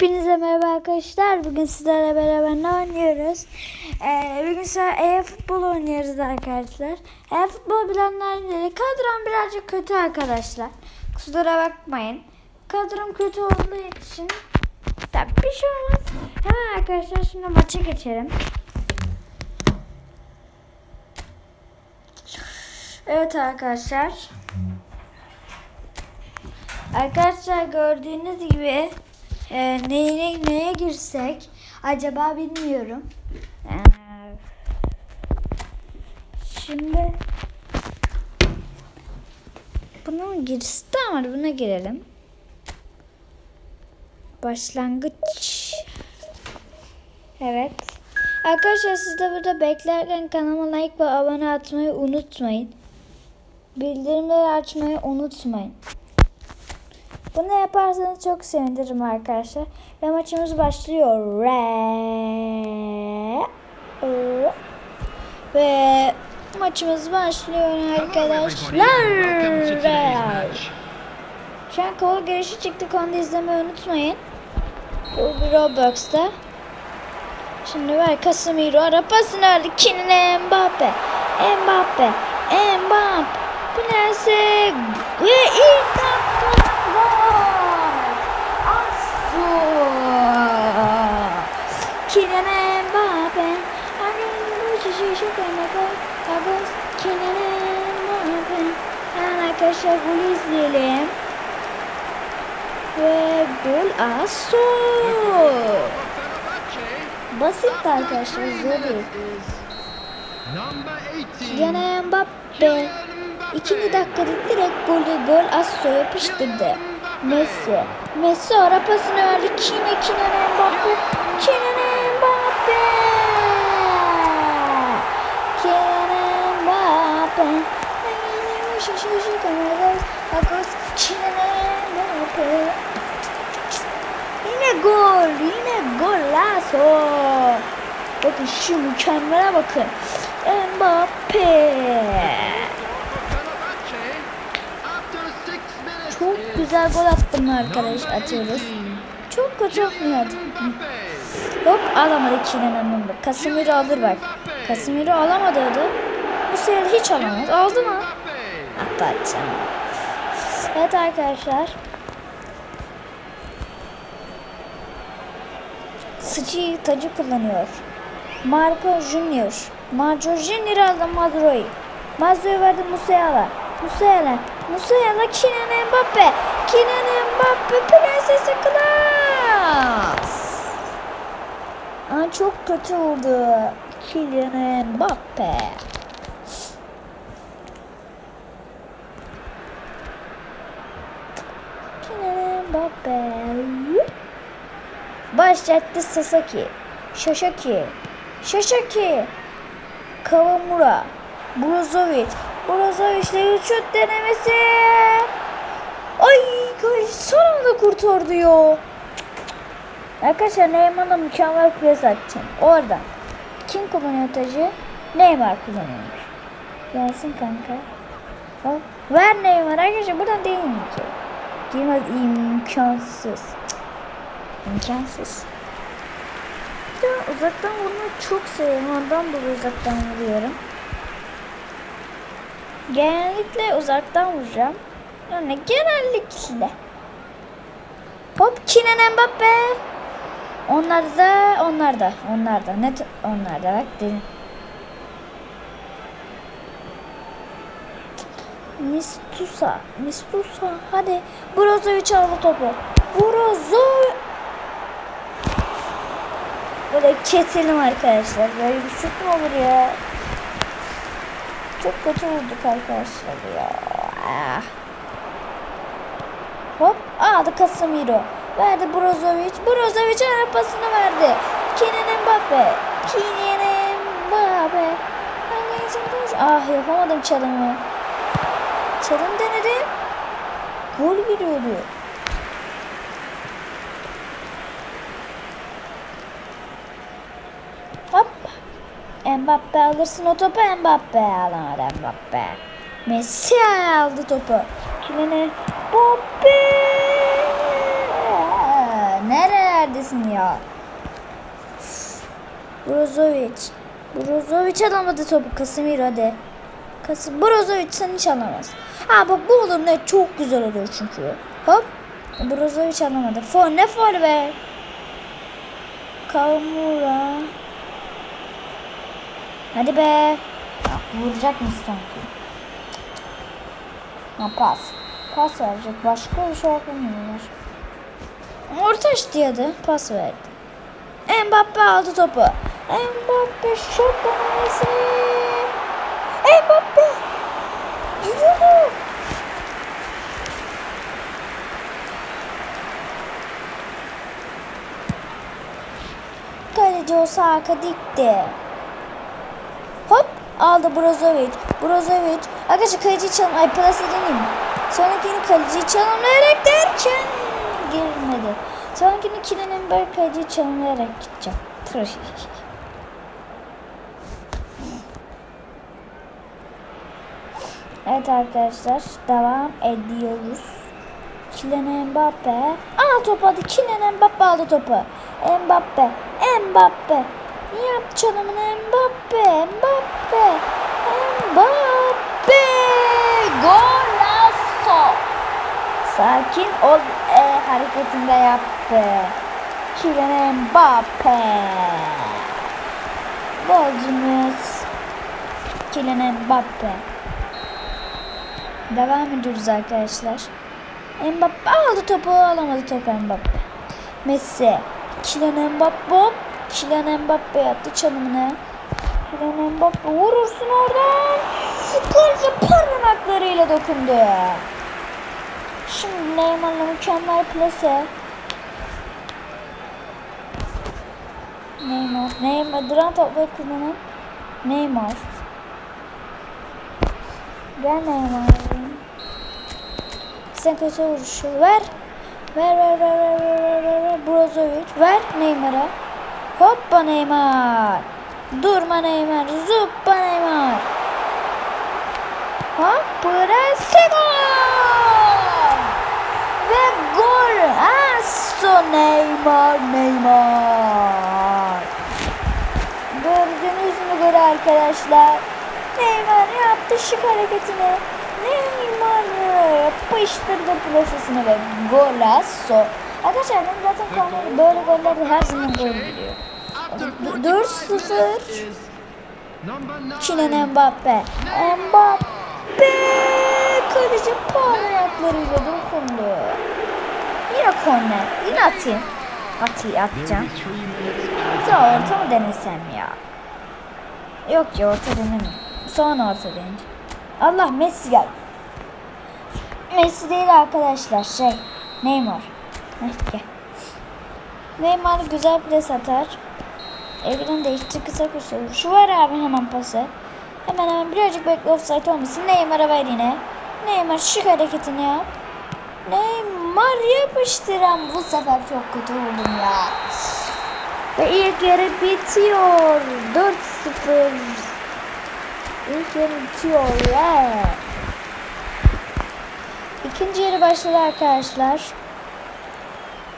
Hepinize merhaba arkadaşlar. Bugün sizlerle beraber ne oynuyoruz? Ee, bugün sonra e-futbol oynuyoruz arkadaşlar. E-futbol bilenler bilir. Kadrom birazcık kötü arkadaşlar. Kusura bakmayın. Kadrom kötü olduğu için tabii bir şey olmaz. Hemen arkadaşlar şimdi maça geçelim. Evet arkadaşlar. Arkadaşlar gördüğünüz gibi e, neye, neye girsek acaba bilmiyorum. Ee, şimdi buna mı girsin? Tamam buna girelim. Başlangıç. Evet. Arkadaşlar siz de burada beklerken kanalıma like ve abone atmayı unutmayın. Bildirimleri açmayı unutmayın. Bunu yaparsanız çok sevinirim arkadaşlar. Ve maçımız başlıyor. Re. Ve maçımız başlıyor arkadaşlar. Şu an kol girişi çıktık. Onu da izlemeyi unutmayın. Roblox'ta. Şimdi ver Casemiro arapasını aldı. Kylian Mbappe. Mbappe. Mbappe. Plase. Ve ilk Kylian Mbappe. Kylian Mbappe. Hemen arkadaşlar golü izleyelim. Ve gol Asu. Basit arkadaşlar zor değil. Kylian Mbappe ikinci dakikada direkt golü gol Asso yapıştırdı. Messi. Messi ara pasını verdi. Kine Kylian Mbappe. Kylian Mbappe. Kylian Mbappe. Yine gol, yine gol Lasso. Bakın şu mükemmele bakın. Mbappe. Güzel gol attım arkadaş atıyoruz. Çok kötü atmıyordu. Hop alamadı Kylian Mbappe. Casemiro alır bak. Casemiro alamadı adı. Bu sefer hiç alamaz. Aldı mı? Hatta atacağım. Evet arkadaşlar. Sıçı tacı kullanıyor. Marco Junior. Marco Junior aldı Madro'yu. Madro'yu verdi Musiala. Musiala. Musiala Kylian Mbappe. Kylian Mbappe prensesi klas. Aa, çok kötü oldu. Kylian Mbappe. Kylian Mbappe. Başlattı Sasaki. Şaşaki. Şaşaki. Kawamura. Brozovic. Brozovic'le şut denemesi. Ay son anda kurtardı ya. Arkadaşlar Neymar'la mükemmel pres atacağım. Oradan. Kim kullanıyor tacı? Neymar kullanıyormuş. Gelsin kanka. Hop. Ver Neymar arkadaşlar buradan değil mi ki? Girmez imkansız. İmkansız. Ya uzaktan vurmayı çok seviyorum. Ondan dolayı uzaktan vuruyorum. Genellikle uzaktan vuracağım. Yani genellikle. Hop Kylian Mbappe. Onlar da, onlar da, onlar da. Net onlar da bak dedim. Mistusa, Mistusa. Hadi. Brozovic aldı topu. Brozovic. Böyle keselim arkadaşlar. Böyle bir şut mu olur ya? Çok kötü vurduk arkadaşlar ya. Ah. Hop aldı Casemiro. Verdi Brozovic. Brozovic arapasını verdi. Kylian Mbappe. Kylian Mbappe. Ah yapamadım çalımı. Çalım denedim. Gol giriyordu. Hop. Mbappe alırsın o topu Mbappe alamadı Mbappe. Messi aldı topu. Kylian Mbappe. Nerelerde neredesin ya? Brozovic. Brozovic alamadı topu. Casemiro hadi. Kasim Brozovic sen hiç alamaz. Ha bak bu olur ne çok güzel olur çünkü. Hop. Brozovic alamadı. For ne for be? Kavmura. Hadi be. Ya, vuracak mısın sanki? Ha pas. Pas verecek. Başka bir şey yapamıyorlar. Orta işledi. Pas verdi. Mbappe aldı topu. Mbappe şut denemesi. Mbappe. Gidiyor. Kaleci olsa arka dikti. Aldı Brozovic. Brozovic. Arkadaşlar kaleciyi çalım. Ay plase deneyim. Sonrakini kaleciyi çalımlayarak derken girmedi. Sonrakini kilinin böyle kaleciyi çalımlayarak gideceğim. Tır. Evet arkadaşlar devam ediyoruz. Kylian Mbappe. Aa top aldı. Kylian Mbappe aldı topu. Mbappe. Mbappe. Yap çalımını Mbappe. Mbappe. Mbappe. Golazo. Sakin ol e, hareketinde yaptı. Kylian Mbappe. Golcümüz Kylian Mbappe. Devam ediyoruz arkadaşlar. Mbappe aldı topu alamadı topu Mbappe. Messi. Kylian Mbappe. Kylian Mbappe yaptı çalımını. Kylian Mbappe vurursun oradan. Golce parmaklarıyla dokundu. Şimdi Neymar'la mükemmel plase. Neymar. Neymar. Duran topları kullanan Neymar. Gel Neymar. Sen kötü vuruşu. Ver ver ver ver ver ver ver ver. Brozovic ver Neymar'a. Hoppa Neymar. Durma Neymar. Zuppa Neymar. Hop burası gol. Ve gol. Asso Neymar Neymar. Gördünüz mü golü arkadaşlar? Neymar yaptı şık hareketini. Neymar yapıştırdı plasesini ve golazo. Arkadaşlar ben zaten kanalda böyle gollerde her zaman gol geliyor. 4-0 Kylian Mbappe. Mbappe kaleci parmaklarıyla dokundu. Yine korner. Yine atayım. Atayım atacağım. Ya orta mı denesem ya? Yok ya orta denemem. Sonra orta deneyeceğim. Allah Messi gel. Messi değil arkadaşlar şey. Neymar. Gel. Neymar güzel pres atar. Evren değiştir kısa koşu. Şu var abi hemen pası. Hemen hemen birazcık bekle offside olmasın. Neymar'a ver yine. Neymar şık hareketini yap. Neymar yapıştıran bu sefer çok kötü oldum ya. Ve ilk yarı bitiyor. 4-0. İlk yarı bitiyor ya. İkinci yarı başladı arkadaşlar.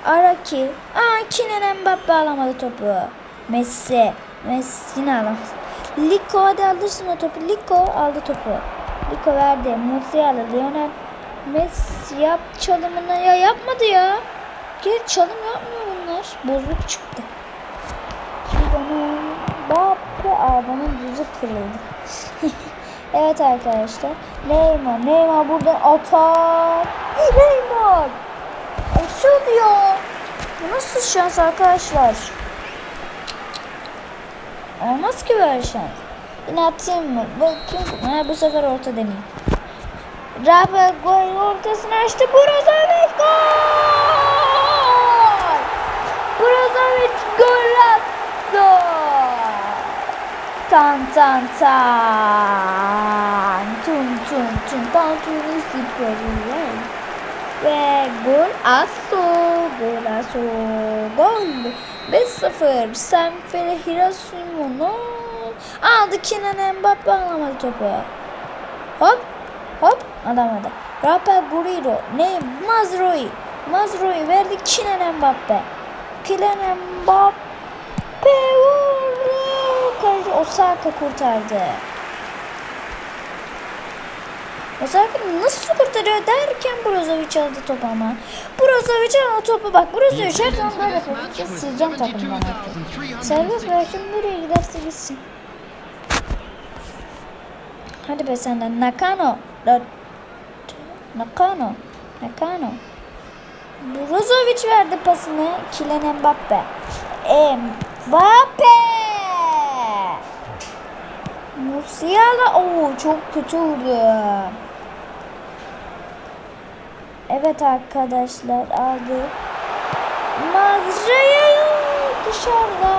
Araki. Aa Kylian Mbappe alamadı topu. Messi. Messi yine alamadı. Liko hadi alırsın o topu. Liko aldı topu. Liko verdi. Musiala, Lionel Messi yap çalımını. Ya yapmadı ya. Geri çalım yapmıyor bunlar. Bozuk çıktı. Kylian Mbappe. Aa bunun düzü kırıldı. evet arkadaşlar. Neymar. Neymar buradan atar. Neymar. Nasıl ya? Bu nasıl şans arkadaşlar? Olmaz ki böyle şans. Yine atayım mı? Bakayım. Ha, bu sefer orta deneyeyim. Rafa gol ortasını açtı. Brozovic gol! Brozovic gol attı. Tan tan tan. Tun tun tun. Tan tun süperiyor. Ve gol aso. Gol aso. Gol. 5-0. Senfere Hirasuno. Aldı Kenan Mbappe alamadı topu. Hop. Hop. Alamadı. Rafael Guerrero. Ne? Mazroi. Mazroi verdi Kenan Mbappe. Kylian Mbappe Osaka kurtardı. Osaka nasıl kurtarıyor derken Brozovic aldı topu ama. Brozovic aldı topu bak. Brozovic her zaman böyle yapıyor. Sileceğim takımdan artık. Serbest bırakın nereye giderse gitsin. Hadi be senden. Nakano. Nakano. Nakano. Brozovic verdi pasını. Kylian Mbappe. Mbappe. Musiala. Oo çok kötü vurdu. Evet arkadaşlar aldı. Mazraya dışarıda.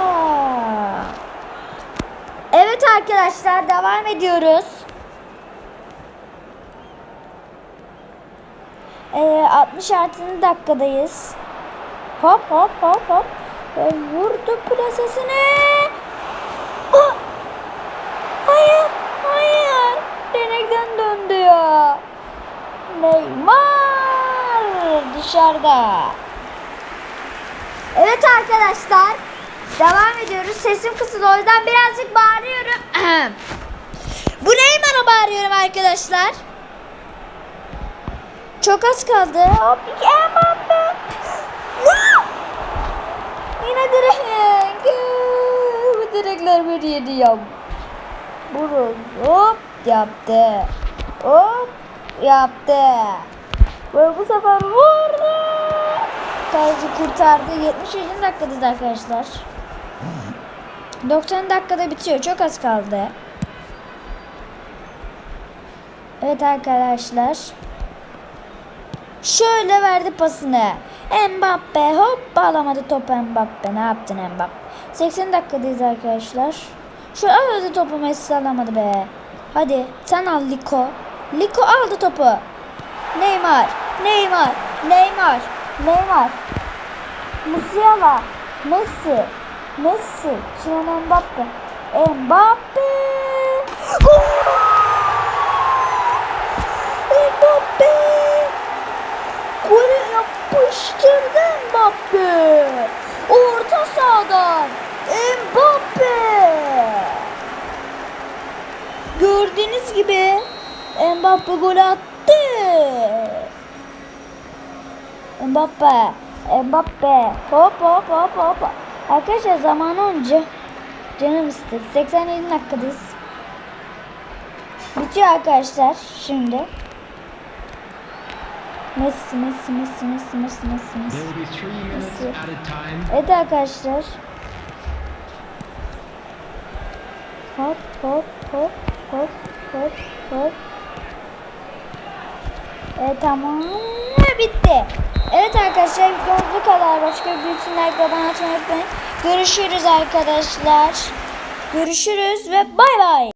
Evet arkadaşlar devam ediyoruz. Ee, 60 artı dakikadayız. Hop hop hop hop. Ve vurdu plasesine. Ah! Hayır, hayır. Denekten döndü ya. Neymar dışarıda. Evet arkadaşlar. Devam ediyoruz. Sesim kısıldı o yüzden birazcık bağırıyorum. Bu Neymar'a bağırıyorum arkadaşlar. Çok az kaldı. Hop iki Mbappe. Yine direk. Bu direkler bir yedi ya. Buruz hop yaptı. Hop yaptı. Ve bu sefer vurdu. Kaleci kurtardı. 73. dakikadayız arkadaşlar. 90 dakikada bitiyor. Çok az kaldı. Evet arkadaşlar. Şöyle verdi pasını. Mbappe hop bağlamadı topu Mbappe. Ne yaptın Mbappe? 80 dakikadayız arkadaşlar. Şu aldı topu Messi alamadı be. Hadi sen al Liko. Liko aldı topu. Neymar. Neymar. Neymar. Neymar. Musiala. Messi. Messi. Kylian Mbappe. Mbappe. Mbappe. Golü yapıştırdı Mbappe. Orta sahadan. Mbappe. Gördüğünüz gibi Mbappe gol attı. Mbappe. Mbappe. Hop hop hop hop. Arkadaşlar zaman önce canım istedi. 87 dakikadayız. Bitiyor arkadaşlar şimdi. Messi, Messi, Messi, Messi, Messi, Messi, Messi. Messi. Evet arkadaşlar. Hop hop hop hop hop hop. Evet tamam bitti. Evet arkadaşlar bu kadar. Başka bir ve abone olmayı unutmayın. Görüşürüz arkadaşlar. Görüşürüz ve bay bay.